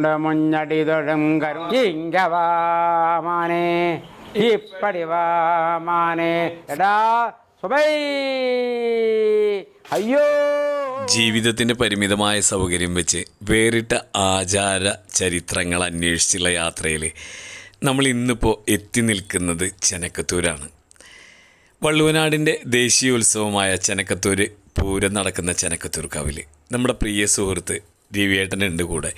മുഞ്ഞടി തൊഴും കരും ഇങ്കവാമാനെ ഇപ്പടിവാമാനെ. എടാ സുബൈ. അയ്യോ. ജീവിതത്തിന്റെ പരിമിതമായ സൗകര്യം വെച്ച് വേറിട്ട ആചാര ചരിത്രങ്ങൾ അന്വേഷിച്ചുള്ള യാത്രയിൽ നമ്മൾ ഇന്നിപ്പോൾ എത്തി നിൽക്കുന്നത് ചെനക്കത്തൂരാണ്. വള്ളുവനാടിന്റെ ദേശീയോത്സവമായ ചെനക്കത്തൂർ പൂരം നടക്കുന്ന ചെനക്കത്തൂർ കാവിൽ നമ്മുടെ പ്രിയ സുഹൃത്ത് രവിയേട്ടനുണ്ട് കൂടെ.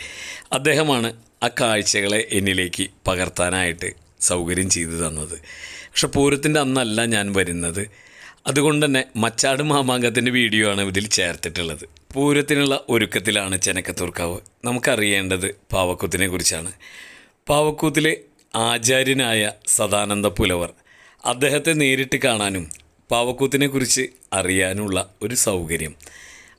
അദ്ദേഹമാണ് ആ കാഴ്ചകളെ എന്നിലേക്ക് പകർത്താനായിട്ട് സൗകര്യം ചെയ്തു തന്നത്. പക്ഷെ പൂരത്തിന്റെ അന്നല്ല ഞാൻ വരുന്നത്. അതുകൊണ്ട് തന്നെ മച്ചാട് മാമാങ്കത്തിന്റെ വീഡിയോ ആണ് ഇതിൽ ചേർത്തിട്ടുള്ളത്. പൂരത്തിനുള്ള ഒരുക്കത്തിലാണ് ചെനക്കത്തൂർക്കാവ്. നമുക്കറിയേണ്ടത് പാവക്കൂത്തിനെ കുറിച്ചാണ്. പാവക്കൂത്തിലെ ആചാര്യനായ സദാനന്ദ പുലവർ അദ്ദേഹത്തെ നേരിട്ട് കാണാനും പാവക്കൂത്തിനെക്കുറിച്ച് അറിയാനുള്ള ഒരു സൗകര്യം.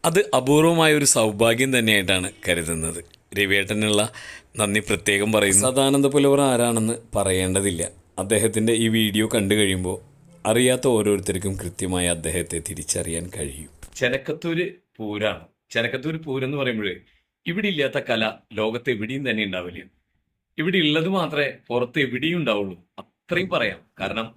അത് അപൂർവമായ ഒരു സൗഭാഗ്യം തന്നെയായിട്ടാണ് കരുതുന്നത്. രവിയേട്ടനുള്ള നന്ദി പ്രത്യേകം പറയുന്നു. സദാനന്ദ പുലവർ ആരാണെന്ന് പറയേണ്ടതില്ല. അദ്ദേഹത്തിന്റെ ഈ വീഡിയോ കണ്ടു കഴിയുമ്പോൾ അറിയാത്ത ഓരോരുത്തർക്കും കൃത്യമായി അദ്ദേഹത്തെ തിരിച്ചറിയാൻ കഴിയും. ചെനക്കത്തൂര് പൂരാണ്. ചെനക്കത്തൂര് പൂരെന്ന് പറയുമ്പോഴേ ഇവിടെ ഇല്ലാത്ത കല ലോകത്ത് എവിടെയും തന്നെ ഉണ്ടാവില്ല. ഇവിടെ ഉള്ളത് മാത്രമേ പുറത്ത് എവിടെയും ഉണ്ടാവുള്ളൂ. അത്രയും പറയാം. കാരണം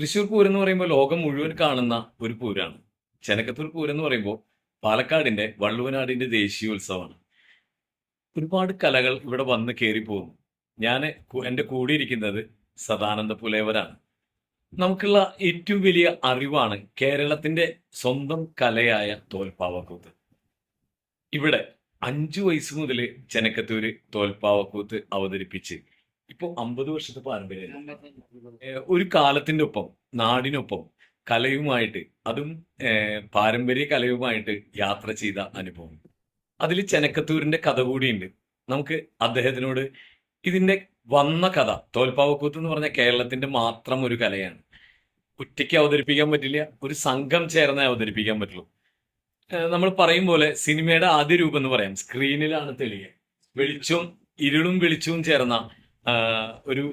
തൃശ്ശൂർ പൂരം എന്ന് പറയുമ്പോൾ ലോകം മുഴുവൻ കാണുന്ന ഒരു പൂരാണ്. ചെനക്കത്തൂർ പൂരം എന്ന് പറയുമ്പോൾ പാലക്കാടിന്റെ വള്ളുവനാടിന്റെ ദേശീയോത്സവമാണ്. ഒരുപാട് കലകൾ ഇവിടെ വന്ന് കയറി പോകുന്നു. ഞാൻ എന്റെ കൂടിയിരിക്കുന്നത് സദാനന്ദ പുലേവരാണ്. നമുക്കുള്ള ഏറ്റവും വലിയ അറിവാണ് കേരളത്തിന്റെ സ്വന്തം കലയായ തോൽപ്പാവക്കൂത്ത്. ഇവിടെ അഞ്ചു വയസ്സ് മുതൽ ചെനക്കത്തൂര് തോൽപ്പാവക്കൂത്ത് അവതരിപ്പിച്ച് ഇപ്പോൾ അമ്പത് വർഷത്തെ പാരമ്പര്യം ഒരു കാലത്തിന്റെ ഒപ്പം നാടിനൊപ്പം കലയുമായിട്ട് അതും പാരമ്പര്യ കലയുമായിട്ട് യാത്ര ചെയ്ത അനുഭവം. അതിൽ ചെനക്കത്തൂരിന്റെ കഥ കൂടിയുണ്ട്. നമുക്ക് അദ്ദേഹത്തിനോട് ഇതിന്റെ വന്ന കഥ തോൽപ്പാവക്കൂത്ത് എന്ന് പറഞ്ഞ കേരളത്തിന്റെ മാത്രം ഒരു കലയാണ്. ഒറ്റയ്ക്ക് അവതരിപ്പിക്കാൻ പറ്റില്ല ഒരു സംഘം ചേർന്നേ അവതരിപ്പിക്കാൻ പറ്റുള്ളൂ. നമ്മൾ പറയും പോലെ സിനിമയുടെ ആദ്യ രൂപം എന്ന് പറയാം. സ്ക്രീനിലാണ് തെളിയ വെളിച്ചവും ഇരുളും വെളിച്ചവും ചേർന്ന ഒരു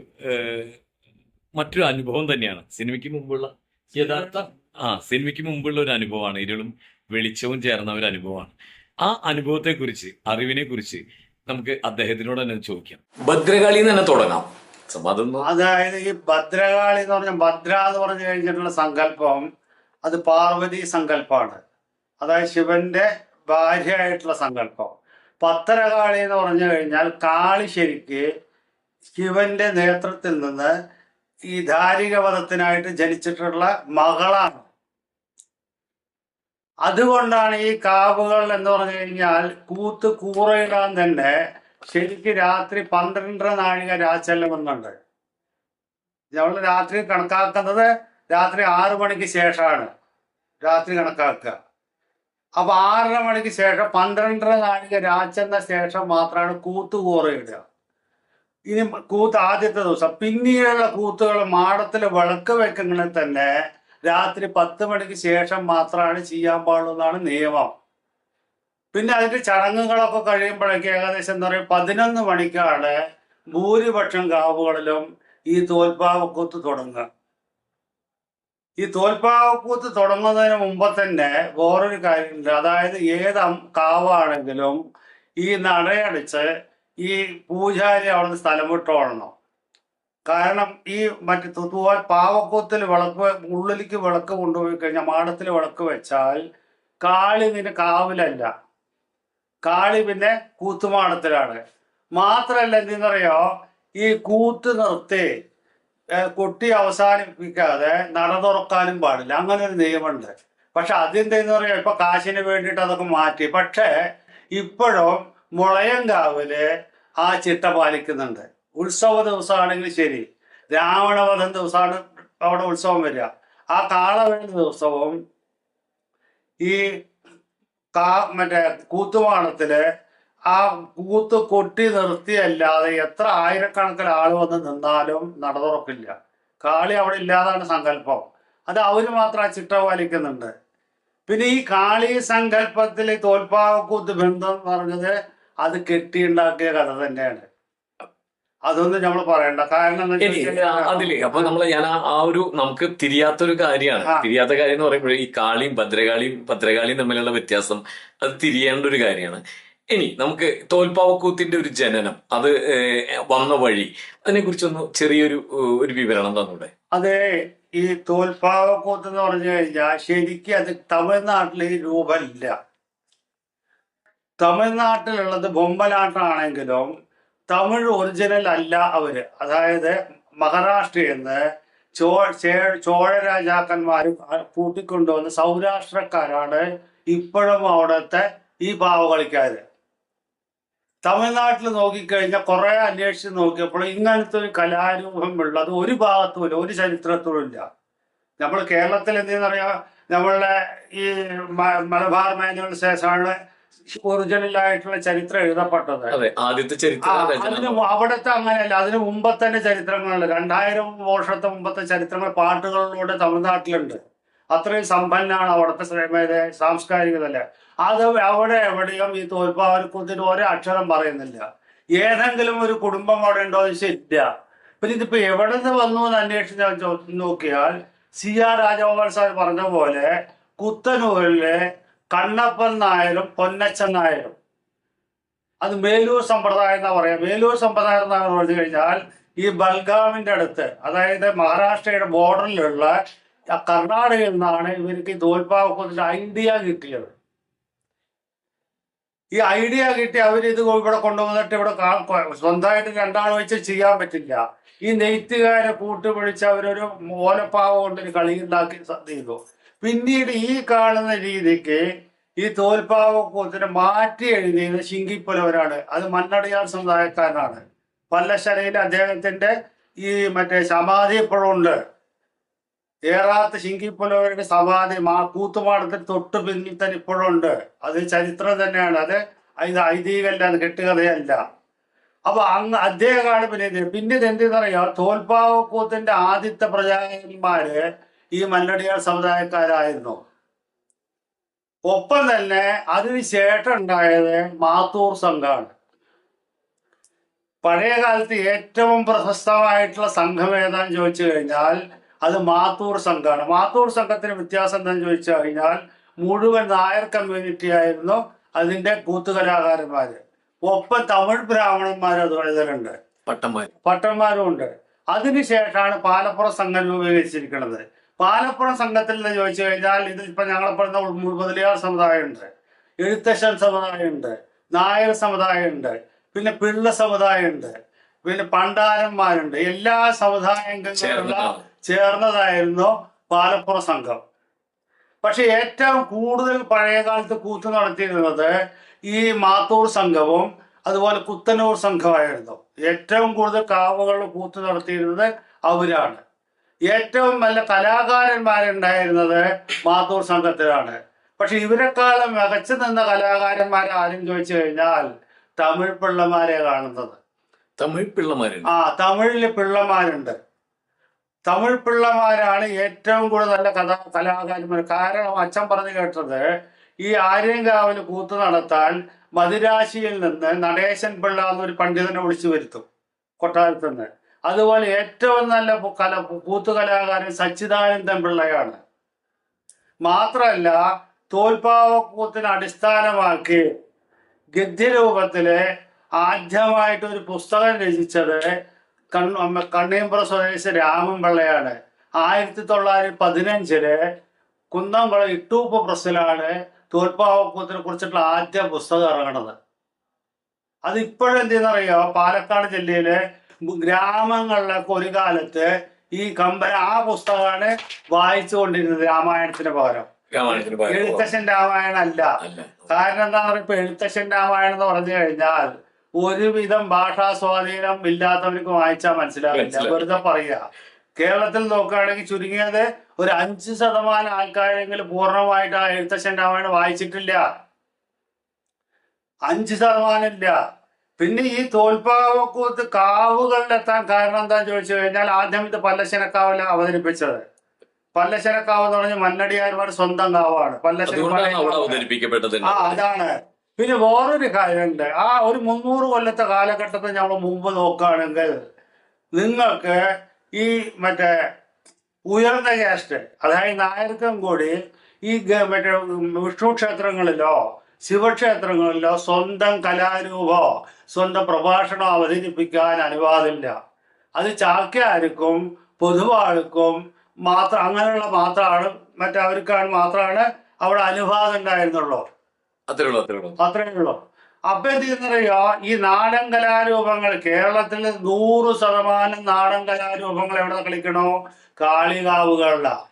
മറ്റൊരു അനുഭവം തന്നെയാണ്. സിനിമയ്ക്ക് മുമ്പുള്ള യഥാർത്ഥ ആ സിനിമയ്ക്ക് മുമ്പുള്ള ഒരു അനുഭവമാണ്. ഇരുളും വെളിച്ചവും ചേർന്ന ഒരു അനുഭവമാണ്. ആ അനുഭവത്തെ കുറിച്ച് അറിവിനെ കുറിച്ച് നമുക്ക് അദ്ദേഹത്തിനോട് തന്നെ ചോദിക്കാം. ഭദ്രകാളി തന്നെ തുടങ്ങാം. അതൊന്നും അതായത് ഈ ഭദ്രകാളി എന്ന് പറഞ്ഞ ഭദ്ര എന്ന് പറഞ്ഞു കഴിഞ്ഞിട്ടുള്ള സങ്കല്പം അത് പാർവതി സങ്കല്പമാണ്. അതായത് ശിവന്റെ ഭാര്യയായിട്ടുള്ള സങ്കല്പം. പത്തരകാളി എന്ന് പറഞ്ഞു കഴിഞ്ഞാൽ കാളി ശരിക്ക് ശിവന്റെ നേതൃത്വത്തിൽ നിന്ന് ഈ ധാരിക ധാരികവധത്തിനായിട്ട് ജനിച്ചിട്ടുള്ള മകളാണ്. അതുകൊണ്ടാണ് ഈ കാവുകൾ എന്ന് പറഞ്ഞു കഴിഞ്ഞാൽ കൂത്ത് കൂറയിടാൻ തന്നെ ശരിക്ക് രാത്രി പന്ത്രണ്ടര നാഴിക രാച്ചെല്ലുമെന്നുണ്ട് നമ്മൾ രാത്രി കണക്കാക്കുന്നത് രാത്രി ആറു മണിക്ക് ശേഷമാണ് രാത്രി കണക്കാക്കുക. അപ്പൊ ആറര മണിക്ക് ശേഷം പന്ത്രണ്ടര നാഴിക രാച്ചെന്ന ശേഷം മാത്രമാണ് കൂത്ത് കൂറയിടുക. ഇനി കൂത്ത് ആദ്യത്തെ ദിവസം. പിന്നീടുള്ള കൂത്തുകൾ മാടത്തിൽ വിളക്ക് വെക്കുന്നതിൽ തന്നെ രാത്രി പത്ത് മണിക്ക് ശേഷം മാത്രമാണ് ചെയ്യാൻ പാടുള്ളൂ എന്നാണ് നിയമം. പിന്നെ അതിന്റെ ചടങ്ങുകളൊക്കെ കഴിയുമ്പോഴേക്ക് ഏകദേശം എന്താ പറയുക പതിനൊന്ന് മണിക്കാണ് ഭൂരിപക്ഷം കാവുകളിലും ഈ തോൽപ്പാവക്കൂത്ത് തുടങ്ങുക. ഈ തോൽപ്പാവക്കൂത്ത് തുടങ്ങുന്നതിന് മുമ്പ് തന്നെ വേറൊരു കാര്യമുണ്ട്. അതായത് ഏത് കാവാണെങ്കിലും ഈ നടയടിച്ച് ഈ പൂജാരി അവിടുന്ന് സ്ഥലം വിട്ടോളണം കാരണം ഈ മറ്റു തുതുവാൻ പാവക്കൂത്തിൽ വിളക്ക് ഉള്ളിലേക്ക് വിളക്ക് കൊണ്ടുപോയി കഴിഞ്ഞാൽ മാടത്തിൽ വിളക്ക് വെച്ചാൽ കാളി നിന്റെ കാവിലല്ല. കാളി പിന്നെ കൂത്തുമാടത്തിലാണ്. മാത്രല്ല എന്തെന്നറിയോ? ഈ കൂത്ത് നിർത്തി കൊട്ടി അവസാനിപ്പിക്കാതെ നട തുറക്കാനും പാടില്ല. അങ്ങനെ ഒരു നിയമമുണ്ട്. പക്ഷെ അതെന്തെന്ന് പറയാ ഇപ്പൊ കാശിന് വേണ്ടിയിട്ട് അതൊക്കെ മാറ്റി. പക്ഷേ ഇപ്പോഴും മുളയങ്കാവിൽ ആ ചിട്ട പാലിക്കുന്നുണ്ട്. ഉത്സവ ദിവസമാണെങ്കിൽ ശരി. രാവണവധം ദിവസമാണ് അവിടെ ഉത്സവം വരിക. ആ കാളവേണ്ട ദിവസവും ഈ കാ മറ്റേ കൂത്തുമാണത്തിൽ ആ കൂത്ത് കൊട്ടി നിർത്തിയല്ലാതെ എത്ര ആയിരക്കണക്കിന് ആൾ വന്ന് നിന്നാലും നട തുറക്കില്ല കാളി അവിടെ ഇല്ലാതാണ് സങ്കല്പം. അത് അവർ മാത്രം ആ ചിട്ട പാലിക്കുന്നുണ്ട്. പിന്നെ ഈ കാളി സങ്കല്പത്തിൽ തോൽപ്പാവക്കൂത്ത് ബന്ധം പറഞ്ഞത് അത് കെട്ടിയുണ്ടാക്കിയ കഥ തന്നെയാണ്. അതൊന്നും നമ്മൾ പറയണ്ട. കാരണം അതിൽ. അപ്പൊ നമ്മൾ ഞാൻ ആ- ഒരു നമുക്ക് തിരിയാത്തൊരു കാര്യമാണ്. തിരിയാത്ത കാര്യം എന്ന് പറയുമ്പോൾ ഈ കാളിയും ഭദ്രകാളിയും ഭദ്രകാളിയും തമ്മിലുള്ള വ്യത്യാസം അത് തിരിയേണ്ട ഒരു കാര്യമാണ്. ഇനി നമുക്ക് തോൽപ്പാവക്കൂത്തിന്റെ ഒരു ജനനം അത് വന്ന വഴി അതിനെ കുറിച്ചൊന്ന് ചെറിയൊരു ഒരു വിവരണം തന്നൂടെ? അതെ ഈ തോൽപ്പാവക്കൂത്ത് എന്ന് പറഞ്ഞു കഴിഞ്ഞാൽ ശരിക്കും അത് തമിഴ്നാട്ടിൽ രൂപമില്ല തമിഴ്നാട്ടിലുള്ളത് ബൊമ്പനാട്ടാണെങ്കിലും തമിഴ് ഒറിജിനൽ അല്ല അവർ. അതായത് മഹാരാഷ്ട്രയിൽ നിന്ന് ചോ ചോഴ രാജാക്കന്മാർ കൂട്ടിക്കൊണ്ടുവന്ന സൗരാഷ്ട്രക്കാരാണ് ഇപ്പോഴും അവിടുത്തെ ഈ പാവകളിക്കാര്. തമിഴ്നാട്ടിൽ നോക്കിക്കഴിഞ്ഞാൽ കുറെ അന്വേഷിച്ച് നോക്കിയപ്പോൾ ഇങ്ങനത്തെ ഒരു കലാരൂപം ഉള്ളത് ഒരു ഭാഗത്തുമില്ല ഒരു ചരിത്രത്തിലും ഇല്ല. നമ്മൾ കേരളത്തിൽ എന്തെന്ന് പറയാ നമ്മളുടെ ഈ മലബാർ മേഖലയുടെ ശേഷമാണ് ഒറിജിനൽ ആയിട്ടുള്ള ചരിത്രം എഴുതപ്പെട്ടത്. അതെ ആദ്യത്തെ ചരിത്രം അതിന് അവിടുത്തെ അങ്ങനെയല്ല അതിന് മുമ്പത്തന്നെ ചരിത്രങ്ങളുണ്ട്. രണ്ടായിരം വർഷത്തെ മുമ്പത്തെ ചരിത്രങ്ങൾ പാട്ടുകളിലൂടെ തമിഴ്നാട്ടിലുണ്ട്. അത്രയും സമ്പന്നാണ് അവിടുത്തെ സാംസ്കാരികതല്ല അത് അവിടെ എവിടെയും ഈ തോൽപ്പാവരക്കുത്തിന് ഒരേ അക്ഷരം പറയുന്നില്ല. ഏതെങ്കിലും ഒരു കുടുംബം അവിടെ ഉണ്ടോ എന്ന് ഇല്ല പിന്നെ ഇതിപ്പോ എവിടെ നിന്ന് വന്നു എന്ന് അന്വേഷിച്ച് നോക്കിയാൽ സി ആർ രാജഗോപാൽ സാർ പറഞ്ഞ പോലെ കുത്തനൂരിലെ കണ്ണപ്പൻ നായരും പൊന്നച്ചൻ നായരും. അത് മേലൂർ സമ്പ്രദായം എന്നാ പറയാം. മേലൂർ സമ്പ്രദായം എന്നാ പറഞ്ഞു കഴിഞ്ഞാൽ ഈ ബൽഗാമിന്റെ അടുത്ത് അതായത് മഹാരാഷ്ട്രയുടെ ബോർഡറിലുള്ള കർണാടകയിൽ നിന്നാണ് ഇവർക്ക് ഈ തോൽപ്പാവത്തിന്റെ ഐഡിയ കിട്ടിയത്. ഈ ഐഡിയ കിട്ടി അവർ ഇത് ഇവിടെ കൊണ്ടുവന്നിട്ട് ഇവിടെ സ്വന്തമായിട്ട് രണ്ടാൾ വെച്ച് ചെയ്യാൻ പറ്റില്ല. ഈ നെയ്ത്തുകാരെ കൂട്ടുപിടിച്ച് അവരൊരു ഓലപ്പാവ കൊണ്ടൊരു കളി ഉണ്ടാക്കി ചെയ്തു. പിന്നീട് ഈ കാണുന്ന രീതിക്ക് ഈ തോൽപ്പാവക്കൂത്തിനെ മാറ്റി എഴുതിയത് ശിങ്കിപ്പുലവരാണ്. അത് മണ്ണടിയാർ സമുദായക്കാരനാണ്. പല്ലശ്ശരയിൽ അദ്ദേഹത്തിന്റെ ഈ മറ്റേ സമാധി ഇപ്പോഴുണ്ട് ഏറാത്ത ശിങ്കിപ്പുലവരുടെ സമാധി മാ കൂത്തുമാടത്തിന് തൊട്ട് പിന്നിൽ തന്നെ ഇപ്പോഴുണ്ട്. അത് ചരിത്രം തന്നെയാണ്. അത് ഇത് ഐതിഹ്യമല്ല അത് കെട്ടുകഥയല്ല. അപ്പൊ അങ്ങ് അദ്ദേഹമാണ് പിന്നെ പിന്നീട് പിന്നെ ഇത് എന്തെന്നറിയോ തോൽപ്പാവക്കൂത്തിന്റെ ആദ്യത്തെ പ്രജാകന്മാര് ഈ മല്ലടിയാർ സമുദായക്കാരായിരുന്നു. ഒപ്പം തന്നെ അതിന് ശേഷം ഉണ്ടായത് മാത്തൂർ സംഘമാണ് പഴയ കാലത്ത് ഏറ്റവും പ്രശസ്തമായിട്ടുള്ള സംഘം ഏതാന്ന് ചോദിച്ചു കഴിഞ്ഞാൽ അത് മാത്തൂർ സംഘമാണ് മാത്തൂർ സംഘത്തിന് വ്യത്യാസം എന്താണെന്ന് ചോദിച്ചു കഴിഞ്ഞാൽ മുഴുവൻ നായർ കമ്മ്യൂണിറ്റി ആയിരുന്നു അതിന്റെ കൂത്തുകലാകാരന്മാര്. ഒപ്പം തമിഴ് ബ്രാഹ്മണന്മാർ അതുപോലെതലുണ്ട് പട്ടന്മാരും. പട്ടന്മാരും ഉണ്ട്. അതിനുശേഷമാണ് പാലപ്പുറ സംഘം രൂപീകരിച്ചിരിക്കുന്നത്. പാലപ്പുറം സംഘത്തിൽ നിന്ന് ചോദിച്ചു കഴിഞ്ഞാൽ ഇത് ഇപ്പൊ ഞങ്ങളെ പറയുന്ന മുതലിയാർ സമുദായമുണ്ട്. സമുദായം ഉണ്ട് നായർ സമുദായമുണ്ട്. പിന്നെ പിള്ള സമുദായമുണ്ട്. പിന്നെ പണ്ടാരന്മാരുണ്ട്. എല്ലാ സമുദായങ്ങളുള്ള ചേർന്നതാണ്. ചേർന്നതായിരുന്നു പാലപ്പുറം സംഘം. പക്ഷെ ഏറ്റവും കൂടുതൽ പഴയ കാലത്ത് കൂത്ത് നടത്തിയിരുന്നത് ഈ മാത്തൂർ സംഘവും അതുപോലെ കുത്തനൂർ സംഘമായിരുന്നു. ഏറ്റവും കൂടുതൽ കാവുകളിൽ കൂത്ത് നടത്തിയിരുന്നത് അവരാണ്. ഏറ്റവും നല്ല കലാകാരന്മാരുണ്ടായിരുന്നത് മാത്തൂർ സംഘത്തിലാണ്. പക്ഷെ ഇവരെക്കാളും മികച്ചു നിന്ന കലാകാരന്മാർ ആരും ചോദിച്ചു കഴിഞ്ഞാൽ തമിഴ് പിള്ളമാരെ കാണുന്നത്. തമിഴ് പിള്ളമാര്. ആ തമിഴിൽ പിള്ളമാരുണ്ട്. തമിഴ് പിള്ളമാരാണ് ഏറ്റവും കൂടുതൽ നല്ല കഥ കലാകാരന്മാർ കാരണം അച്ഛൻ പറഞ്ഞു കേട്ടത് ഈ ആര്യങ്കാവിന് കൂത്ത് നടത്താൻ മദിരാശിയിൽ നിന്ന് നടേശൻ പിള്ള എന്നൊരു പണ്ഡിതനെ വിളിച്ചു വരുത്തും. കൊട്ടാരത്ത് നിന്ന്. അതുപോലെ ഏറ്റവും നല്ല കല കൂത്തു കലാകാരൻ സച്ചിദാനന്ദൻ പിള്ളയാണ്. മാത്രമല്ല തോൽപ്പാവക്കൂത്തിന് അടിസ്ഥാനമാക്കി ഗദ്യരൂപത്തിലെ ആദ്യമായിട്ട് ഒരു പുസ്തകം രചിച്ചത് കണ്ണ കണ്ണീമ്പ്ര സ്വദേശി രാമൻ പിള്ളയാണ്. ആയിരത്തി തൊള്ളായിരത്തി പതിനഞ്ചിൽ കുന്നംകുളം ഇട്ടൂപ്പ് പ്രസ്സിലാണ് തോൽപ്പാവക്കൂത്തിനെ കുറിച്ചിട്ടുള്ള ആദ്യ പുസ്തകം ഇറങ്ങണത്. അത് ഇപ്പോഴെന്തെന്നറിയോ പാലക്കാട് ജില്ലയിലെ ഗ്രാമങ്ങളിലൊക്കെ ഒരു കാലത്ത് ഈ കമ്പന ആ പുസ്തകമാണ് വായിച്ചു കൊണ്ടിരുന്നത് രാമായണത്തിന് പകരം. എഴുത്തശ്ശൻ എഴുത്തച്ഛൻ രാമായണം അല്ല. കാരണം എന്താണെന്ന് പറയുക ഇപ്പൊ എഴുത്തച്ഛൻ രാമായണം എന്ന് പറഞ്ഞു കഴിഞ്ഞാൽ ഒരുവിധം ഭാഷാ സ്വാധീനം ഇല്ലാത്തവർക്ക് വായിച്ചാൽ മനസ്സിലാവില്ല. മനസ്സിലാവില്ല. വെറുതെ പറയുക. കേരളത്തിൽ നോക്കുകയാണെങ്കിൽ ചുരുങ്ങിയത് ഒരു അഞ്ച് ശതമാനം ആൾക്കാരെങ്കിലും പൂർണമായിട്ട് ആ എഴുത്തച്ഛൻ രാമായണം വായിച്ചിട്ടില്ല. അഞ്ച് ശതമാനം ഇല്ല. പിന്നെ ഈ തോൽപ്പാവക്കൂത്ത് കാവുകളിലെത്താൻ കാരണം എന്താന്ന് ചോദിച്ചു കഴിഞ്ഞാൽ ആദ്യം ഇത് പല്ലശ്ശനക്കാവല്ല അവതരിപ്പിച്ചത്. പല്ലശ്ശനക്കാവ് എന്ന് പറഞ്ഞ മല്ലടിയാർമാർ സ്വന്തം കാവാണ്. പല്ലശ്ശന ആ അതാണ്. പിന്നെ വേറൊരു കാര്യമുണ്ട്. ആ ഒരു മുന്നൂറ് കൊല്ലത്തെ കാലഘട്ടത്തിൽ നമ്മൾ മുമ്പ് നോക്കുകയാണെങ്കിൽ നിങ്ങൾക്ക് ഈ മറ്റേ ഉയർന്ന കാസ്റ്റ് അതായത് നായർക്കും കൂടി ഈ മറ്റേ വിഷ്ണു ക്ഷേത്രങ്ങളിലോ ശിവക്ഷേത്രങ്ങളിലോ സ്വന്തം കലാരൂപോ സ്വന്തം പ്രഭാഷണോ അവതരിപ്പിക്കാൻ അനുവാദമില്ല. അത് ചാക്യാർക്കും പൊതുവാൾക്കും മാത്രം അങ്ങനെയുള്ള മാത്രമാണ് മറ്റവർക്കാണ് മാത്രമാണ് അവിടെ അനുവാദം ഉണ്ടായിരുന്നുള്ളൂ. അത്രേ ഉള്ളൂ അത്രേ ഉള്ളൂ. അത്രേ ഉള്ളൂ. അപ്പൊ എന്ത് ചെയ്യുന്നറിയോ ഈ നാടൻ കലാരൂപങ്ങൾ കേരളത്തിൽ നൂറ് ശതമാനം നാടൻ കലാരൂപങ്ങൾ എവിടെ കളിക്കണോ? കാളികാവുകളിലാ.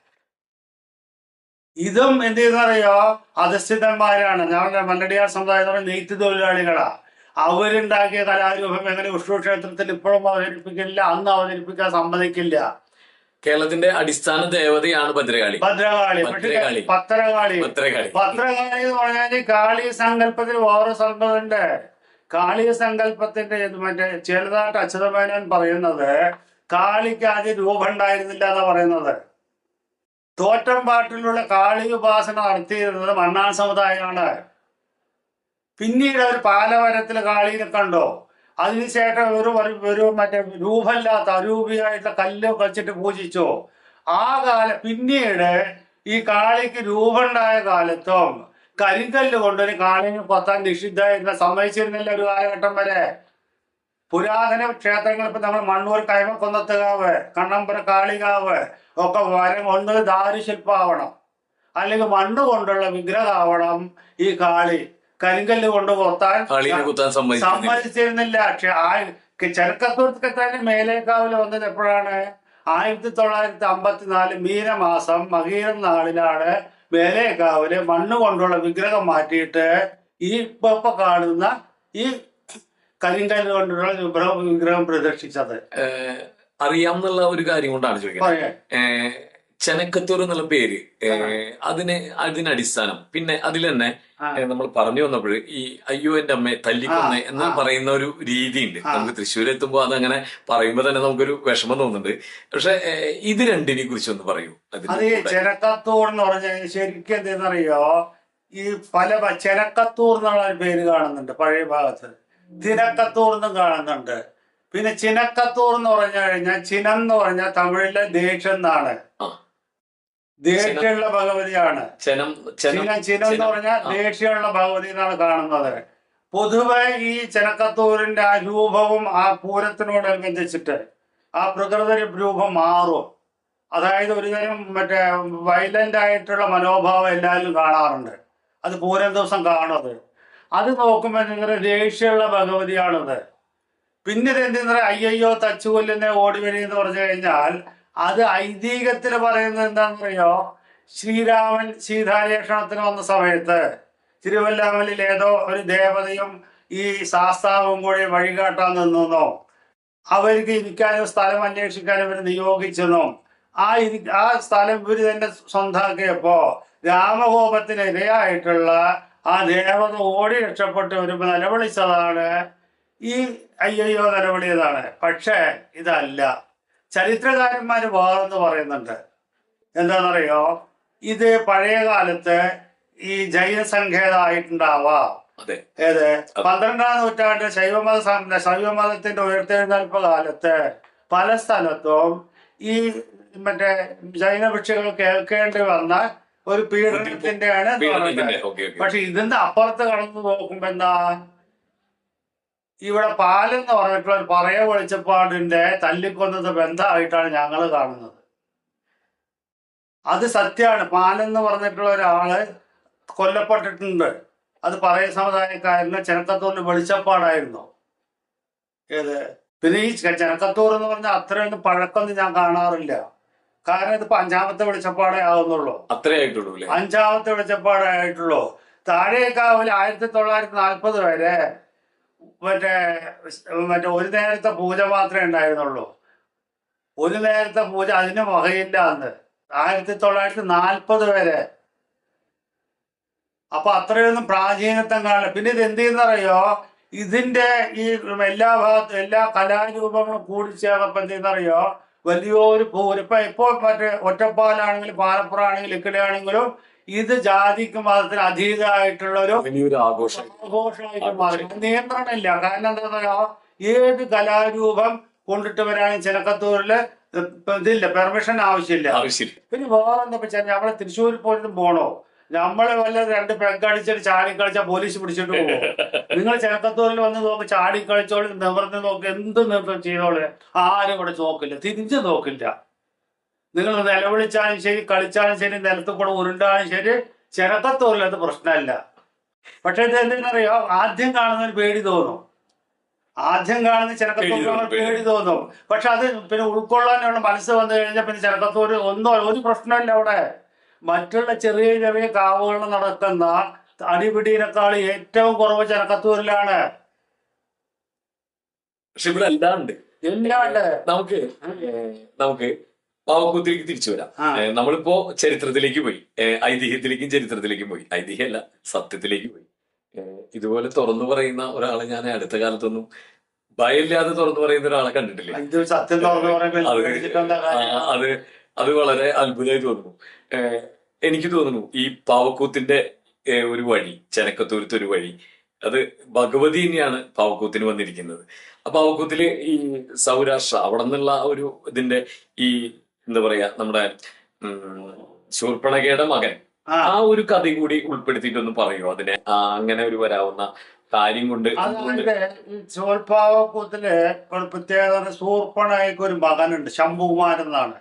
ഇതും എന്ത് ചെയ്യുന്നറിയോ അധസ്ഥിതന്മാരാണ് ഞങ്ങളുടെ മല്ലടിയാർ സമുദായം എന്ന് പറയുന്ന നെയ്ത്ത് തൊഴിലാളികളാ. അവരുണ്ടാക്കിയ കലാരൂപം എങ്ങനെ വിഷ്ണു ക്ഷേത്രത്തിൽ ഇപ്പോഴും അവതരിപ്പിക്കില്ല അന്ന് അവതരിപ്പിക്കാൻ സമ്മതിക്കില്ല. കേരളത്തിന്റെ അടിസ്ഥാന ദേവതയാണ് ഭദ്രകാളി. ഭദ്രകാളി. പത്രകാളി പത്രകാളി പത്രകാളി എന്ന് പറഞ്ഞാൽ കാളി സങ്കല്പത്തിൽ വേറെ സംഭവമുണ്ട്. കാളി സങ്കല്പത്തിന്റെ മറ്റേ ചെറുതായിട്ട് അച്യുതമേനോൻ പറയുന്നത് കാളിക്ക് ആദ്യം രൂപം ഉണ്ടായിരുന്നില്ല എന്നാ പറയുന്നത്. തോറ്റം പാട്ടിലുള്ള കാളി ഉപാസന നടത്തിയിരുന്നത് മണ്ണാൻ സമുദായമാണ് പിന്നീട് അവർ പാലവരത്തിൽ കാളിയെ കണ്ടോ. അതിനുശേഷം ഒരു ഒരു- മറ്റേ രൂപമില്ലാത്ത അരൂപിയായിട്ടുള്ള കല്ല് വെച്ചിട്ട് പൂജിച്ചോ. ആ കാല പിന്നീട് ഈ കാളിക്ക് രൂപമുണ്ടായ കാലത്തും കരിങ്കല്ല് കൊണ്ടൊരു കാളിനെ കൊത്താൻ നിഷിദ്ധായിരുന്ന സമ്മതിച്ചിരുന്നില്ല ഒരു കാലഘട്ടം വരെ. പുരാതന ക്ഷേത്രങ്ങൾ ഇപ്പൊ നമ്മൾ മണ്ണൂർ കൈമക്കൊന്നത്തുകാവ് കണ്ണമ്പുര കാളികാവ് ഒക്കെ വരം ഒന്ന് ദാരുശില്പാവണം. അല്ലെങ്കിൽ മണ്ണ് കൊണ്ടുള്ള വിഗ്രഹമാവണം ഈ കാളി കരിങ്കല്ല് കൊണ്ട് കൊത്താൻ സമ്മതിച്ചിരുന്നില്ല. ചെറുക്കത്തൂർക്ക് തന്നെ മേലേക്കാവിൽ വന്നത് എപ്പോഴാണ്? ആയിരത്തി തൊള്ളായിരത്തി അമ്പത്തിനാല് മീനമാസം മകീരം നാളിലാണ് മേലേക്കാവിൽ മണ്ണ് കൊണ്ടുള്ള വിഗ്രഹം മാറ്റിയിട്ട് ഈ ഇപ്പൊ കാണുന്ന ഈ കരിങ്കല്ല് കൊണ്ടുള്ള വിഗ്രഹം പ്രദർശിച്ചത്. അറിയാമെന്നുള്ള ഒരു കാര്യം കൊണ്ടാണ് ചോദിക്കുന്നത്. ചെനക്കത്തൂർ എന്നുള്ള പേര് അതിന് അതിനടിസ്ഥാനം. പിന്നെ അതിൽ തന്നെ നമ്മൾ പറഞ്ഞു വന്നപ്പോൾ ഈ അയ്യോ എന്റെ അമ്മയെ തല്ലിക്കൊന്ന് എന്ന് പറയുന്ന ഒരു രീതിയുണ്ട്. ഉണ്ട് നമുക്ക് തൃശ്ശൂർ എത്തുമ്പോൾ അതങ്ങനെ പറയുമ്പോൾ തന്നെ നമുക്കൊരു വിഷമം തോന്നുന്നുണ്ട്. പക്ഷെ ഇത് രണ്ടിനെ കുറിച്ച് ഒന്ന് പറയൂ അത് ചെനക്കത്തൂർ എന്ന് പറഞ്ഞാൽ ശരിക്കും എന്തെന്നറിയോ? ഈ പല ചെനക്കത്തൂർ എന്നുള്ള പേര് കാണുന്നുണ്ട് പഴയ ഭാഗത്ത്. തിനക്കത്തൂർ എന്നും കാണുന്നുണ്ട്. പിന്നെ ചിനക്കത്തൂർ എന്ന് പറഞ്ഞു കഴിഞ്ഞാൽ ചിനം എന്ന് പറഞ്ഞാൽ തമിഴിലെ ദേഷ്യം എന്നാണ്. ദേഷ്യമുള്ള ഭഗവതിയാണ്. ചെനം ചെനം എന്ന്. പറഞ്ഞാൽ. ദേഷ്യമുള്ള ഭഗവതി എന്നാണ് കാണുന്നത്. പൊതുവെ ഈ ചിനക്കത്തൂരിന്റെ ആ രൂപവും ആ പൂരത്തിനോടനുബന്ധിച്ചിട്ട് ആ പ്രകൃതി രൂപം മാറും. അതായത് ഒരുതരം മറ്റേ വയലന്റ് ആയിട്ടുള്ള മനോഭാവം എല്ലാവരും കാണാറുണ്ട്. അത് പൂരം ദിവസം കാണുന്നത്. അത് നോക്കുമ്പോൾ നിങ്ങൾ ദേഷ്യമുള്ള ഭഗവതിയാണത്. പിന്നെ എന്തെന്ന് പറയാ അയ്യയ്യോ തച്ചുകൊല്ലുന്ന ഓടി വരി എന്ന് പറഞ്ഞു കഴിഞ്ഞാൽ അത് ഐതിഹ്യത്തിൽ പറയുന്നത് എന്താണെന്നറിയോ ശ്രീരാമൻ സീതാരേഷണത്തിന് വന്ന സമയത്ത് തിരുവല്ലാമലിൽ ഏതോ ഒരു ദേവതയും ഈ ശാസ്താവും കൂടി വഴികാട്ടാൻ നിന്നോ അവർക്ക് ഇരിക്കാനും സ്ഥലം അന്വേഷിക്കാനും ഇവർ നിയോഗിച്ചെന്നോ? ആ ഇരി ആ സ്ഥലം ഇവർ തന്നെ സ്വന്താക്കിയപ്പോ രാമകോപത്തിന് ഇരയായിട്ടുള്ള ആ ദേവത ഓടി രക്ഷപ്പെട്ട് വരുമ്പോൾ നിലവിളിച്ചതാണ്. ഈ അയ്യയ്യോ നിലവിളിയതാണ്. പക്ഷേ ഇതല്ല. ചരിത്രകാരന്മാർ വേറെന്ന് പറയുന്നുണ്ട്. എന്താണെന്നറിയോ? ഇത് പഴയ കാലത്ത് ഈ ജൈന സംഖ്യതായിട്ടുണ്ടാവാം ഏത്? പന്ത്രണ്ടാം നൂറ്റാണ്ട് ശൈവമത ശൈവമതത്തിന്റെ ഉയർത്തെഴുന്നേൽപ്പ് കാലത്ത് പല സ്ഥലത്തും ഈ മറ്റേ ജൈന ഭിക്ഷകൾ കേൾക്കേണ്ടി വന്ന ഒരു പീഡനത്തിന്റെയാണ് പീഡനത്തിന്റെ ആണ് പക്ഷെ ഇതിന്റെ അപ്പുറത്ത് കടന്നു നോക്കുമ്പോ എന്താ? ഇവിടെ പാലെന്ന് പറഞ്ഞിട്ടുള്ള ഒരു പറയ വെളിച്ചപ്പാടിന്റെ തല്ലിക്കൊന്നത് ബന്ധമായിട്ടാണ് ഞങ്ങൾ കാണുന്നത്. അത് സത്യമാണ്. പാലെന്ന് പറഞ്ഞിട്ടുള്ള ഒരാൾ കൊല്ലപ്പെട്ടിട്ടുണ്ട്. അത് പറയ സമുദായക്കാരന് ചെനക്കത്തൂരിന് വെളിച്ചപ്പാടായിരുന്നു. ഏത്? പിന്നെ ഈ ചെനക്കത്തൂർ എന്ന് പറഞ്ഞാൽ അത്രയൊന്നും പഴക്കമൊന്നും ഞാൻ കാണാറില്ല. കാരണം ഇതിപ്പോ അഞ്ചാമത്തെ വെളിച്ചപ്പാടേ ആവുന്നുള്ളൂ. അത്രേ ആയിട്ടുള്ളൂ അല്ലേ? അഞ്ചാമത്തെ വെളിച്ചപ്പാടേ ആയിട്ടുള്ളൂ. താഴേക്കാവിൽ ആയിരത്തി തൊള്ളായിരത്തി നാൽപ്പത് വരെ മറ്റേ മറ്റേ ഒരു നേരത്തെ പൂജ മാത്രമേ ഉണ്ടായിരുന്നുള്ളൂ. ഒരു നേരത്തെ പൂജ അതിന് വകയില്ല അന്ന്. ആയിരത്തി തൊള്ളായിരത്തി നാൽപ്പത് വരെ. അപ്പൊ അത്രയൊന്നും പ്രാചീനത്വം കാണില്ല പിന്നെ ഇത് എന്ത് ചെയ്യുന്നറിയോ? ഇതിന്റെ ഈ എല്ലാ ഭാഗത്തും എല്ലാ കലാരൂപങ്ങളും കൂടിച്ചേർന്നപ്പോ എന്ത് ചെയ്യുന്നറിയോ? വലിയൊരു ഭൂരിപ്പം ഇപ്പൊ ഇപ്പോ മറ്റേ ഒറ്റപ്പാലാണെങ്കിലും പാലപ്പുറ ആണെങ്കിലും ഇക്കടയാണെങ്കിലും ഇത് ജാതിക്ക് മതത്തിന് അതീതമായിട്ടുള്ള ഒരു വലിയൊരു ആഘോഷം. ആഘോഷമായിട്ട് മാറി. നിയന്ത്രണമില്ല. കാരണം എന്താ പറയാ ഏത് കലാരൂപം കൊണ്ടിട്ട് വരാനും ചെനക്കത്തൂരിൽ ഇതില്ല. പെർമിഷൻ ആവശ്യമില്ല. ആവശ്യമില്ല. പിന്നെ വേറെ എന്താ വെച്ചാൽ നമ്മളെ തൃശ്ശൂരിൽ പോലും പോണോ? നമ്മളെ വല്ല രണ്ട് പെങ്കടിച്ചിട്ട് ചാടി കളിച്ചാൽ പോലീസ് പിടിച്ചിട്ട് പോകും നിങ്ങൾ ചേർത്തത്തൂരിൽ വന്ന് നോക്ക് ചാടി കളിച്ചോളി നിവർന്ന് നോക്ക് എന്ത് നിർത്തം ചെയ്തോളെ. ആരും ഇവിടെ നോക്കില്ല തിരിഞ്ഞു നോക്കില്ല. നിങ്ങൾ നിലവിളിച്ചാലും ശരി കളിച്ചാലും ശരി നിലത്ത് കൂടെ ഉരുണ്ടാലും ശരി ചെനക്കത്തൂരിൽ അത് പ്രശ്നമല്ല. പക്ഷെ ഇത് എന്തെന്നറിയോ? ആദ്യം കാണുന്നതിന് പേടി തോന്നും. ആദ്യം കാണുന്ന ചെനക്കത്തൂർ പേടി തോന്നും. പക്ഷെ അത് പിന്നെ ഉൾക്കൊള്ളാനുള്ള മനസ്സ് വന്നു കഴിഞ്ഞാൽ പിന്നെ ചെനക്കത്തൂര് ഒന്നും ഒരു പ്രശ്നമില്ല അവിടെ. മറ്റുള്ള ചെറിയ ചെറിയ കാവുകളിൽ നടക്കുന്ന അടിപിടിയിനേക്കാൾ ഏറ്റവും കുറവ് ചെനക്കത്തൂരിലാണ്. പക്ഷെ ഇവിടെ എല്ലാം ഉണ്ട് എല്ലാം ഉണ്ട് നമുക്ക് നമുക്ക് പാവക്കൂത്തിലേക്ക് തിരിച്ചു വരാം. നമ്മളിപ്പോ ചരിത്രത്തിലേക്ക് പോയി. ഐതിഹ്യത്തിലേക്കും ചരിത്രത്തിലേക്കും പോയി. ഐതിഹ്യമല്ല സത്യത്തിലേക്ക് പോയി. ഇതുപോലെ തുറന്നു പറയുന്ന ഒരാളെ ഞാൻ അടുത്ത കാലത്തൊന്നും ഭയമില്ലാതെ തുറന്നു പറയുന്ന ഒരാളെ കണ്ടിട്ടില്ല? അത് അത് വളരെ അത്ഭുതമായി തോന്നുന്നു. എനിക്ക് തോന്നുന്നു ഈ പാവക്കൂത്തിന്റെ ഒരു വഴി ചെനക്കത്തൂരത്തെ ഒരു വഴി അത് ഭഗവതി തന്നെയാണ് പാവക്കൂത്തിന് വന്നിരിക്കുന്നത്. ആ പാവക്കൂത്തിൽ ഈ സൗരാഷ്ട്ര അവിടെ നിന്നുള്ള ഒരു ഇതിന്റെ ഈ എന്താ പറയാ നമ്മുടെ ശൂർപ്പണകയുടെ മകൻ. ആ. ഒരു കഥ കൂടി ഉൾപ്പെടുത്തിയിട്ടൊന്ന് പറയുമോ അതിനെ? അങ്ങനെ ഒരു വരാവുന്ന കാര്യം കൊണ്ട് ചോൽപ്പാവക്കൂത്തിൽ ഒരു പ്രത്യേകത സൂർപ്പണയ്ക്ക് ഒരു മകനുണ്ട് ശംഭുകുമാരൻ എന്നാണ്.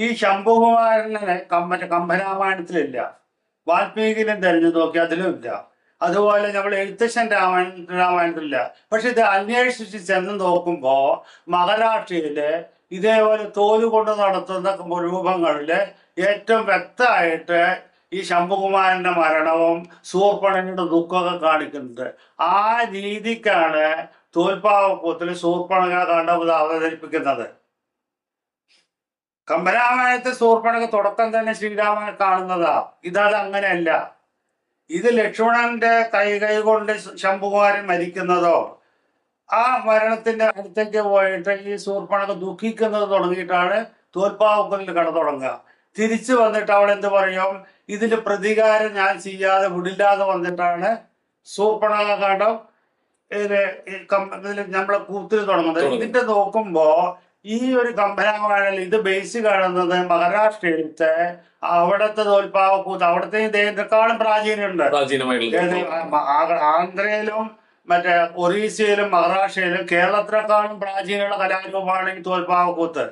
ഈ ശംഭുകുമാരനെ കമ്പ കമ്പരാമായണത്തിലില്ല. വാൽമീകിനെ തെരഞ്ഞു നോക്കി അതിലും ഇല്ല അതുപോലെ നമ്മൾ എഴുത്തച്ഛൻ രാമായണ രാമായണത്തിലില്ല. പക്ഷെ ഇത് അന്വേഷിച്ച് ചെന്ന് നോക്കുമ്പോ മഹാരാഷ്ട്രയിലെ ഇതേപോലെ തോൽ കൊണ്ട് നടത്തുന്ന രൂപങ്ങളിൽ ഏറ്റവും വ്യക്തമായിട്ട് ഈ ശംഭുകുമാരന്റെ മരണവും സൂർപ്പണയുടെ ദുഃഖമൊക്കെ കാണിക്കുന്നുണ്ട്. ആ രീതിക്കാണ് തോൽപ്പാവക്കൂത്തിൽ സൂർപ്പണക കണ്ടത് അവതരിപ്പിക്കുന്നത്. കമ്പരാമായണത്തിൽ സൂർപ്പണക തുടക്കം തന്നെ ശ്രീരാമനെ കാണുന്നതാ. ഇതത് അങ്ങനെയല്ല. ഇത് ലക്ഷ്മണന്റെ കൈ കൈ കൊണ്ട് ശംഭുകുമാരൻ മരിക്കുന്നതോ ആ മരണത്തിന്റെ അടുത്തേക്ക് പോയിട്ട് ഈ സൂർപ്പണക ദുഃഖിക്കുന്നത് തുടങ്ങിയിട്ടാണ് തോൽപ്പാവുക്കലിൽ കട തുടങ്ങുക. തിരിച്ചു വന്നിട്ട് അവൾ എന്ത് പറയും? ഇതിന്റെ പ്രതികാരം ഞാൻ ചെയ്യാതെ വിടില്ലാതെ വന്നിട്ടാണ് പറഞ്ഞിട്ടാണ് സൂർപ്പണക കണ്ടം. ഇതിൽ ഈ കം- നമ്മളെ കൂത്തിൽ തുടങ്ങുന്നത്. ഇതിന്റെ നോക്കുമ്പോ ഈ ഒരു കമ്പനാവാഴൽ ഇത് ബേസ് കാണുന്നത് മഹാരാഷ്ട്രയിലത്തെ അവിടുത്തെ തോൽപ്പാവക്കൂത്ത്. അവിടുത്തെ ഇദ്ദേഹത്തെക്കാളും പ്രാചീനമുണ്ട്. ആന്ധ്രയിലും മറ്റേ ഒറീസയിലും മഹാരാഷ്ട്രയിലും കേരളത്തിനെക്കാളും പ്രാചീനമുള്ള കലാരൂപമാണ് ഈ തോൽപ്പാവക്കൂത്ത്.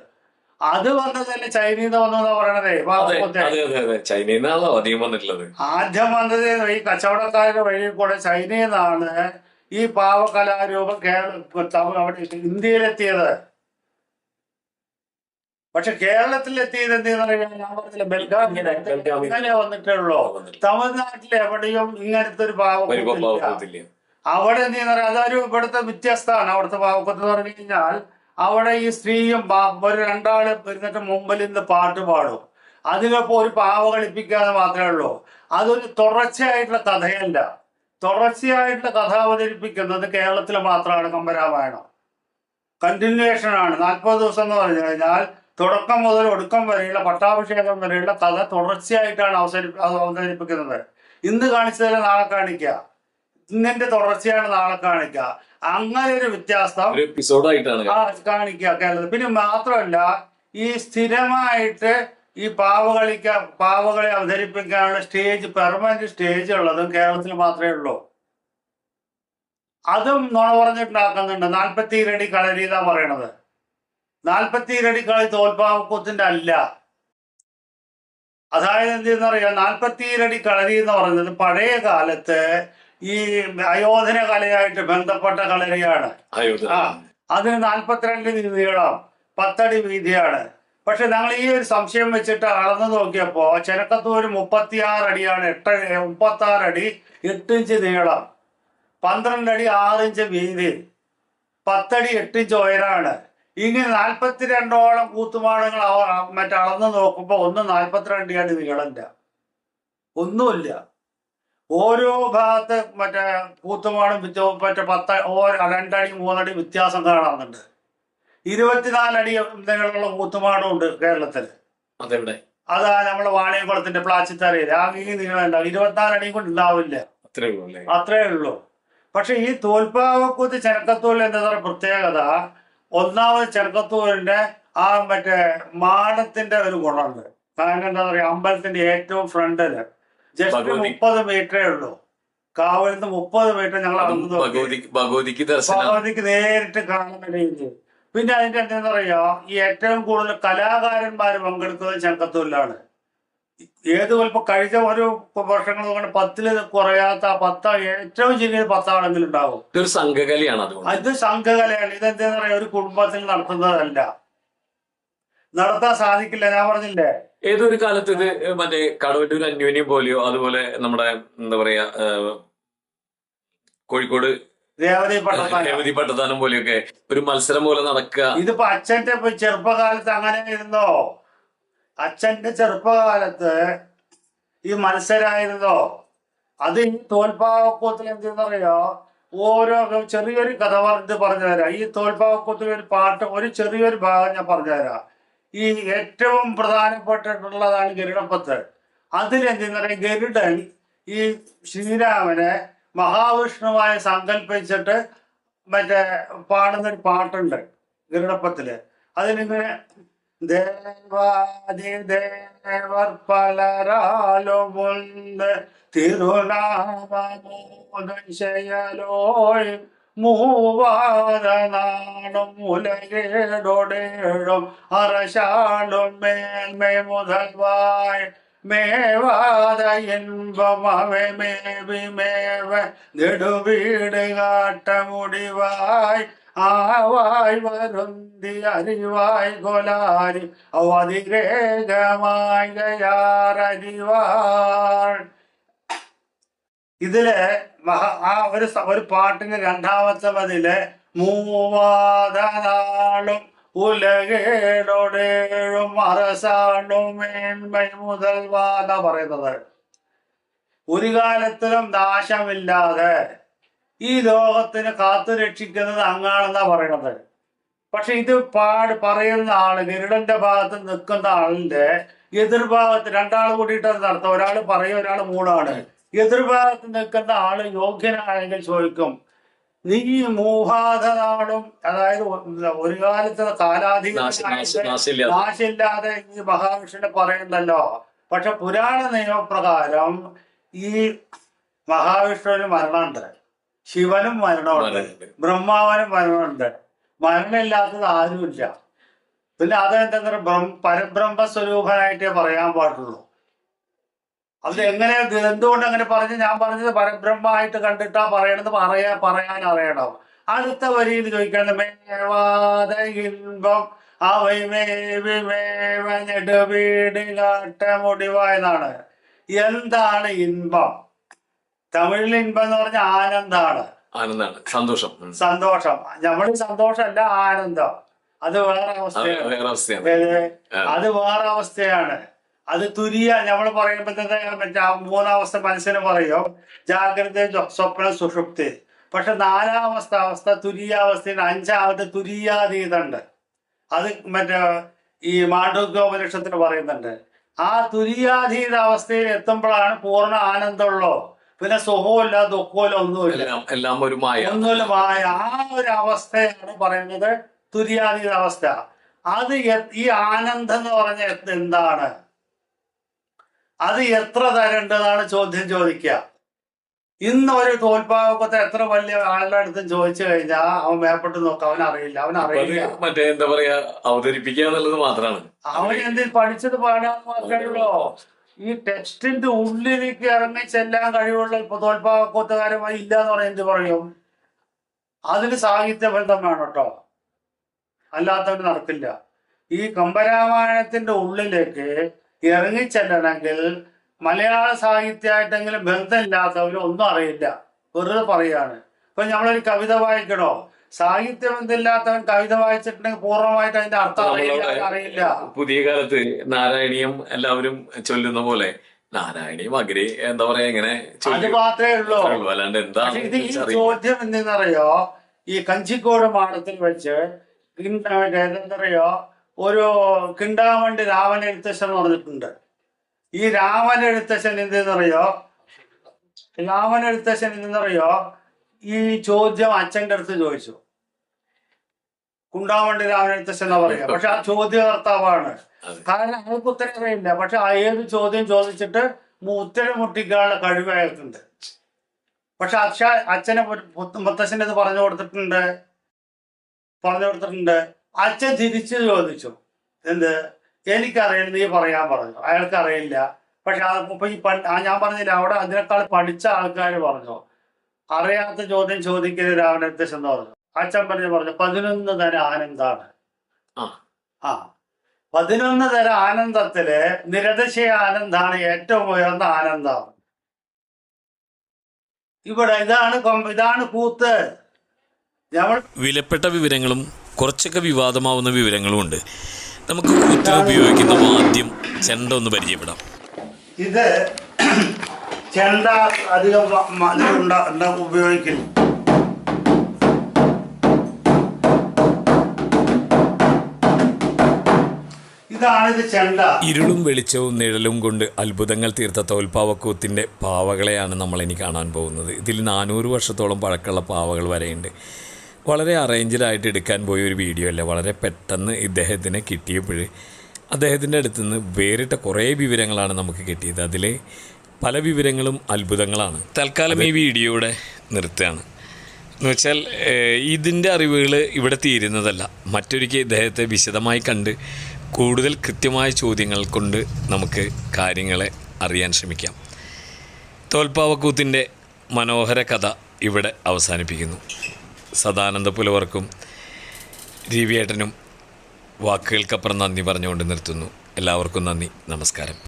അത് വന്നതല്ലേ ചൈനീന്ന് ചൈനയിൽ നിന്ന് വന്നതെന്നാ പറയണതേ അധികം വന്നിട്ടുള്ളത്. ആദ്യം വന്നത് ഈ കച്ചവടക്കാരുടെ വഴി കൂടെ ചൈനയിൽ നിന്നാണ് ഈ പാവകലാരൂപം കേരള അവിടെ ഇന്ത്യയിലെത്തിയത്. പക്ഷെ കേരളത്തിലെത്തിയത് എന്തെന്ന് പറയാൻ ഞാൻ പറഞ്ഞില്ല ബെൽഗാം. ഇങ്ങനെ വന്നിട്ടുള്ളൂ. തമിഴ്നാട്ടിൽ എവിടെയും ഇങ്ങനത്തെ ഒരു പാവക്കൂത്തില്ല. അവിടെ എന്ത് പറയാ അതൊരു ഇവിടുത്തെ വ്യത്യസ്തമാണ്. അവിടുത്തെ പാവക്കൂത്ത് എന്ന് പറഞ്ഞു കഴിഞ്ഞാൽ അവിടെ ഈ സ്ത്രീയും ഒരു രണ്ടാൾ ഇരുന്നിട്ട് മുമ്പിൽ നിന്ന് പാട്ട് പാടും. അതിലപ്പോ ഒരു പാവ കളിപ്പിക്കാതെ മാത്രമേ ഉള്ളൂ. അതൊരു തുടർച്ചയായിട്ടുള്ള കഥയല്ല. തുടർച്ചയായിട്ടുള്ള കഥ അവതരിപ്പിക്കുന്നത് കേരളത്തിൽ മാത്രമാണ് കമ്പരാമായണം. കണ്ടിന്യൂഷൻ ആണ്. നാൽപ്പത് ദിവസം എന്ന് പറഞ്ഞു കഴിഞ്ഞാൽ തുടക്കം മുതൽ ഒടുക്കം വരെയുള്ള പട്ടാഭിഷേകം വരെയുള്ള കഥ തുടർച്ചയായിട്ടാണ് അവസരി അവതരിപ്പിക്കുന്നത്. ഇന്ന് കാണിച്ചതല്ല നാളെ കാണിക്കുക ഇന്നിന്റെ തുടർച്ചയാണ് നാളെ കാണിക്കുക അങ്ങനെ ഒരു വ്യത്യാസം എപ്പിസോഡായിട്ടാണ് കാണിക്കുക കേരളത്തിൽ. പിന്നെ മാത്രമല്ല ഈ സ്ഥിരമായിട്ട് ഈ പാവകളിക്ക പാവകളെ അവതരിപ്പിക്കാനുള്ള സ്റ്റേജ് പെർമനന്റ് സ്റ്റേജ് ഉള്ളതും കേരളത്തിൽ മാത്രമേ ഉള്ളൂ. അതും നുണ പറഞ്ഞിട്ടുണ്ടാക്കുന്നുണ്ട്. നാൽപ്പത്തി ഇരടി കളരി എന്നാ പറയണത്. നാൽപ്പത്തി ഇരടി കളി തോൽപ്പാവക്കൂത്തിന്റെ അല്ല. അതായത് എന്തെന്ന് നാൽപ്പത്തി ഇരടി കളരി എന്ന് പറയുന്നത് പഴയ കാലത്ത് ഈ അയോധന കലയായിട്ട് ബന്ധപ്പെട്ട കളരിയാണ്. ആ. അതിന് നാൽപ്പത്തിരണ്ട് നീളം പത്തടി വീതിയാണ്. പക്ഷെ ഞങ്ങൾ ഈ ഒരു സംശയം വെച്ചിട്ട് അളന്നു നോക്കിയപ്പോ ചെനക്കത്തൂര് മുപ്പത്തിയാറ് അടിയാണ് എട്ട് മുപ്പത്തി ആറ് അടി എട്ട് ഇഞ്ച് നീളം. പന്ത്രണ്ട് അടി ആറ് ഇഞ്ച് വീതി. പത്തടി എട്ട് ഇഞ്ച് ഉയരാണ്. ഇങ്ങനെ നാൽപ്പത്തിരണ്ടോളം കൂത്തുപാടങ്ങൾ മറ്റളന്ന് മറ്റേ അളന്ന് നോക്കുമ്പോൾ ഒന്നും നാൽപ്പത്തിരണ്ട് അടി നീളമില്ല ഒന്നുമില്ല. ഓരോ ഭാഗത്ത് മറ്റേ കൂത്തുപാടും മറ്റേ പത്ത് രണ്ടടി മൂന്നടി വ്യത്യാസം കാണാറുണ്ട്. ഇരുപത്തിനാലടി നീളമുള്ള കൂത്തുമാടും ഉണ്ട് കേരളത്തിൽ. അതെവിടെ? അതാ നമ്മളെ വാണിയംകുളത്തിന്റെ പ്ലാച്ചിത്തറയിൽ ആ ഇനി നീളം ഉണ്ടാവും. ഇരുപത്തിനാലടിയും കൊണ്ട് ഉണ്ടാവില്ല. അത്രേ ഉള്ളൂ അത്രേ ഉള്ളൂ. പക്ഷെ ഈ തോൽപ്പാവക്കൂത്ത് ചരക്കത്തോൽ എന്താ പറയുക പ്രത്യേകത ഒന്നാമത് ചെറുക്കത്തൂരിന്റെ ആ മറ്റേ മാടത്തിന്റെ ഒരു ഗുണമുണ്ട് കാരണം എന്താ പറയാ അമ്പലത്തിന്റെ ഏറ്റവും ഫ്രണ്ടിൽ ജസ്റ്റ് മുപ്പത് മീറ്ററേ ഉള്ളൂ. കാവലത്ത് നിന്ന് മുപ്പത് മീറ്റർ ഞങ്ങൾ ഭഗവതിക്ക് ഭഗവതിക്ക് നേരിട്ട് കാണുന്ന രീതി പിന്നെ അതിന്റെ എന്താ പറയാ ഈ ഏറ്റവും കൂടുതൽ കലാകാരന്മാർ പങ്കെടുക്കുന്നത് ചെങ്കത്തൂരിലാണ് ഏത് ഇപ്പൊ കഴിഞ്ഞ ഒരു വർഷങ്ങൾ കൊണ്ട് പത്തിൽ കുറയാത്ത പത്ത ഏറ്റവും ചെറിയ പത്താളെങ്കിലും ഉണ്ടാവും. ഇതൊരു സംഘകലയാണ് അത് അത് സംഘകലയാണ്. ഇതെന്താ പറയാ ഒരു കുടുംബത്തിൽ നടത്തുന്നതല്ല. നടത്താൻ സാധിക്കില്ല ഞാൻ പറഞ്ഞില്ലേ? ഏതൊരു കാലത്ത് ഇത് മറ്റേ കടവറ്റൂർ അന്യോന്യം പോലെയോ അതുപോലെ നമ്മുടെ എന്താ പറയാ കോഴിക്കോട് രേവതി പട്ടത്താന പോലെയൊക്കെ ഒരു മത്സരം പോലെ നടക്കുക. ഇതിപ്പോ അച്ഛന്റെ ചെറുപ്പകാലത്ത് അങ്ങനെ ഇരുന്നോ അച്ഛന്റെ ചെറുപ്പകാലത്ത് ഈ മത്സരായിരുന്നോ? അത് ഈ തോൽപ്പാവക്കൂത്തിൽ എന്തെന്നറിയോ? ഓരോ ചെറിയൊരു കഥ പറഞ്ഞ് പറഞ്ഞുതരാം ഈ തോൽപ്പാവക്കൂത്തിൽ ഒരു പാട്ട് ഒരു ചെറിയൊരു ഭാഗം ഞാൻ പറഞ്ഞുതരാം ഈ ഏറ്റവും പ്രധാനപ്പെട്ടിട്ടുള്ളതാണ് ഗരുഡപ്പത്ത്. അതിലെന്തെന്നറിയാം ഗരുഡൻ ഈ ശ്രീരാമനെ മഹാവിഷ്ണുവായ സങ്കല്പിച്ചിട്ട് മറ്റേ പാടുന്നൊരു പാട്ടുണ്ട് ഗരുഡപ്പത്തിൽ. അതിനിങ്ങനെ ദേവാദിദേവർ പലരാലുമുണ്ട് തിരുനാമോദയലോയ് മൂവാരനാടും ഉലകേടോടേഴും അറശാളും മേന്മേ മുതൽവായ് മേവാത ഇன்பമവെ മേവി നെടുവീട് കാട്ടമുടിവായ് ആവായ് വരുന്തി അറിവായ് കൊലാരി അവതിരേകമായി ഗയാറരിവാൾ ഇതിൽ ആ ഒരു ഒരു പാട്ടിന് രണ്ടാമത്തെ പതിൽ മൂവാതനാളും ഉലകേടോടേഴും അറസാണ്ടും മേന്മൈ മുതൽവാന പറയുന്നത്. ഒരു കാലത്തിലും നാശമില്ലാതെ ഈ ലോകത്തിന് കാത്തു രക്ഷിക്കുന്നത് അങ്ങാണെന്നാ പറയണത്. പക്ഷെ ഇത് പാട് പറയുന്ന ആൾ ഗരുഡന്റെ ഭാഗത്ത് നിൽക്കുന്ന ആളിന്റെ എതിർഭാഗത്ത് രണ്ടാൾ കൂടിയിട്ട് നടത്തും. ഒരാൾ പറയും ഒരാൾ മൂടാണ്. എതിർഭാഗത്ത് നിൽക്കുന്ന ആൾ യോഗ്യനാണെങ്കിൽ ചോദിക്കും നീ മൂഹാതനാളും അതായത് ഒരു കാലത്ത് നാശമില്ലാതെ. നാശില്ലാതെ ഈ മഹാവിഷ്ണു പറയുന്നല്ലോ പക്ഷെ പുരാണ നിയമപ്രകാരം ഈ മഹാവിഷ്ണുവിന് മരണമുണ്ട്. ശിവനും മരണമുണ്ട്. ബ്രഹ്മാവനും മരണമുണ്ട്. മരണമില്ലാത്തത് ആരുമില്ല. പിന്നെ അതെന്താ ബ്രഹ്മ പരബ്രഹ്മ സ്വരൂപനായിട്ടേ പറയാൻ പാടുള്ളൂ. അത് എങ്ങനെ ഇത് എന്തുകൊണ്ട് അങ്ങനെ പറഞ്ഞു? ഞാൻ പറഞ്ഞത് പരബ്രഹ്മമായിട്ട് കണ്ടിട്ടാ പറയണത് പറയാ പറയാൻ അറിയണം. അടുത്ത വരിയിൽ ചോദിക്കണം മേവാത ഇൻപം അവൈ മേവി മേവ എന്നാണ് എന്താണ് ഇൻപം തമിഴിൽ ഇൻപം എന്ന് പറഞ്ഞ ആനന്ദാണ്. ആനന്ദാണ്. സന്തോഷം. സന്തോഷം. നമ്മൾ സന്തോഷമല്ല ആനന്ദം. അത് വേറെ അവസ്ഥയാണ്? അത് വേറെ അവസ്ഥയാണ്. അത് തുരിയ. നമ്മൾ പറയുമ്പോഴത്തേക്ക് മൂന്നാവസ്ഥ മനസ്സിന് പറയും ജാഗ്രത സ്വപ്ന സുഷുപ്തി. പക്ഷെ നാലാമത്തെ അവസ്ഥ തുരിയാവസ്ഥയിൽ അഞ്ചാമത്തെ തുരിയാതീതുണ്ട്. അത് മറ്റേ ഈ മാണ്ഡവ്യോപനിഷത്തിൽ പറയുന്നുണ്ട്. ആ തുരിയാതീത അവസ്ഥയിൽ എത്തുമ്പോഴാണ് പൂർണ ആനന്ദമുള്ളോ? പിന്നെ സുഖമില്ല ദുഃഖമില്ല ഒന്നുമില്ല. എല്ലാം ഒരു മായ. ഒന്നുമില്ലമായ ആ ഒരു അവസ്ഥയാണ് പറയുന്നത് തുരിയാതീത അവസ്ഥ അത് ഈ ആനന്ദം എന്ന് പറഞ്ഞ എന്താണ്? അത് എത്ര തരേണ്ടതാണ് ചോദ്യം ചോദിക്കുക. ഇന്ന് ഒരു തോൽപ്പാവക്കത്തെ എത്ര വലിയ ആളുടെ അടുത്തും ചോദിച്ചു കഴിഞ്ഞാൽ അവൻ മേപ്പെട്ട് നോക്കാം അവൻ അറിയില്ല അവൻ അറിയില്ല. മറ്റേ എന്താ പറയാ അവതരിപ്പിക്കുക എന്നുള്ളത് മാത്രമാണ്. അവൻ എന്തിൽ പഠിച്ചത് പാടാന്ന് മാത്രമല്ലോ ഈ ടെക്സ്റ്റിന്റെ ഉള്ളിലേക്ക് ഇറങ്ങി ചെല്ലാൻ കഴിവുള്ള ഇപ്പൊ തോൽപ്പാവക്കൂത്തുകാരുമായി ഇല്ല എന്ന് എന്ത് പറയും? അതിന് സാഹിത്യ ബന്ധം വേണം കേട്ടോ. അല്ലാത്തവന് നടക്കില്ല. ഈ കമ്പരാമായണത്തിന്റെ ഉള്ളിലേക്ക് ഇറങ്ങിച്ചെല്ലണമെങ്കിൽ മലയാള സാഹിത്യമായിട്ടെങ്കിലും ബന്ധമില്ലാത്തവർ ഒന്നും അറിയില്ല. വെറുതെ പറയാണ്. ഇപ്പൊ നമ്മളൊരു കവിത വായിക്കണോ? സാഹിത്യം എന്തില്ലാത്തവൻ കവിത വായിച്ചിട്ടുണ്ടെങ്കിൽ പൂർണമായിട്ട് അതിന്റെ അർത്ഥം അറിയില്ല പുതിയ കാലത്ത് നാരായണീയം എല്ലാവരും ചൊല്ലുന്ന പോലെ നാരായണീയം അഗ്രി എന്താ പറയാ ഇങ്ങനെ അത്. മാത്രമേ ഉള്ളൂ. അല്ലാണ്ട് എന്താ ഇത് ഈ ചോദ്യം എന്തെന്നറിയോ? ഈ കഞ്ചിക്കോട് മാടത്തിൽ വെച്ച് എന്താ എന്തെന്നറിയോ ഒരു കിണ്ടാമണ്ടി രാവൻ എഴുത്തച്ഛൻ എന്ന് പറഞ്ഞിട്ടുണ്ട്. ഈ രാമൻ എഴുത്തച്ഛൻ എന്തെന്നറിയോ രാമൻ എഴുത്തച്ഛൻ എന്തെന്നറിയോ ഈ ചോദ്യം അച്ഛന്റെ അടുത്ത് ചോദിച്ചു. കുണ്ടാമണ്ടി രാമൻ എഴുത്തച്ഛൻ എന്നാ പറയുക. പക്ഷെ ആ ചോദ്യകർത്താവാണ്. കാരണം അവർക്ക് ഉത്തരം അറിയില്ല. പക്ഷെ ആ ഏത് ചോദ്യം ചോദിച്ചിട്ട് ഉത്തരം മുട്ടിക്കാനുള്ള കഴിവ് അയാൾക്കുണ്ട്. പക്ഷെ അച്ഛ അച്ഛനെ മുത്ത- മുത്തശ്ശന്റെ ഇത് പറഞ്ഞു കൊടുത്തിട്ടുണ്ട്. പറഞ്ഞു കൊടുത്തിട്ടുണ്ട്. അച്ഛൻ തിരിച്ചു ചോദിച്ചു. എന്ത്? എനിക്കറിയില്ല നീ പറയാൻ പറഞ്ഞു. അയാൾക്കറിയില്ല. പക്ഷെ ആ ഇപ്പൊ ഈ പണ്ട് ആ ഞാൻ പറഞ്ഞില്ല അവിടെ അതിനേക്കാൾ പഠിച്ച ആൾക്കാർ പറഞ്ഞു. അറിയാത്ത ചോദ്യം ചോദിക്കുന്ന രാവിലെ എന്ന് പറഞ്ഞു. അച്ഛൻ പറഞ്ഞു പറഞ്ഞു പതിനൊന്ന് തര ആനന്ദാണ്. ആ. ആ. പതിനൊന്ന് തര ആനന്ദത്തിൽ നിരതിശയ ആനന്ദാണ് ഏറ്റവും ഉയർന്ന ആനന്ദം. ഇവിടെ ഇതാണ് കൊമ്പ- ഇതാണ് കൂത്ത്. വിലപ്പെട്ട വിവരങ്ങളും കുറച്ചൊക്കെ വിവാദമാവുന്ന വിവരങ്ങളും ഉണ്ട് നമുക്ക് കൂത്തിന് ഉപയോഗിക്കുന്ന വാദ്യം ചെണ്ട ഒന്ന് പരിചയപ്പെടാം. ഇത് ചെണ്ട അധികം ഉപയോഗിക്കുന്നു ഇരുളും വെളിച്ചവും നിഴലും കൊണ്ട് അത്ഭുതങ്ങൾ തീർത്ത തോൽപ്പാവക്കൂത്തിന്റെ പാവകളെയാണ് നമ്മൾ ഇനി കാണാൻ പോകുന്നത്. ഇതിൽ നാനൂറ് വർഷത്തോളം പഴക്കമുള്ള പാവകൾ വരെയുണ്ട്. വളരെ അറേഞ്ച്ഡായിട്ട് എടുക്കാൻ പോയ ഒരു വീഡിയോ അല്ല? വളരെ പെട്ടെന്ന് ഇദ്ദേഹത്തിന് കിട്ടിയപ്പോൾ അദ്ദേഹത്തിന്റെ അടുത്ത് നിന്ന് വേറിട്ട കുറേ വിവരങ്ങളാണ് നമുക്ക് കിട്ടിയത്. അതിൽ പല വിവരങ്ങളും അത്ഭുതങ്ങളാണ്. തൽക്കാലം ഈ വീഡിയോയുടെ നിർത്തുകയാണ്. എന്ന് വെച്ചാൽ ഇതിന്റെ അറിവുകൾ ഇവിടെ തീരുന്നതല്ല. മറ്റൊരിക്കൽ ഇദ്ദേഹത്തെ വിശദമായി കണ്ട് കൂടുതൽ കൃത്യമായ ചോദ്യങ്ങൾ കൊണ്ട് നമുക്ക് കാര്യങ്ങളെ അറിയാൻ ശ്രമിക്കാം. തോൽപ്പാവക്കൂത്തിന്റെ മനോഹര കഥ ഇവിടെ അവസാനിപ്പിക്കുന്നു. സദാനന്ദ പുലവർക്കും രവിയേട്ടനും വാക്കുകൾക്കപ്പുറം നന്ദി പറഞ്ഞുകൊണ്ട് നിർത്തുന്നു. എല്ലാവർക്കും നന്ദി. നമസ്കാരം.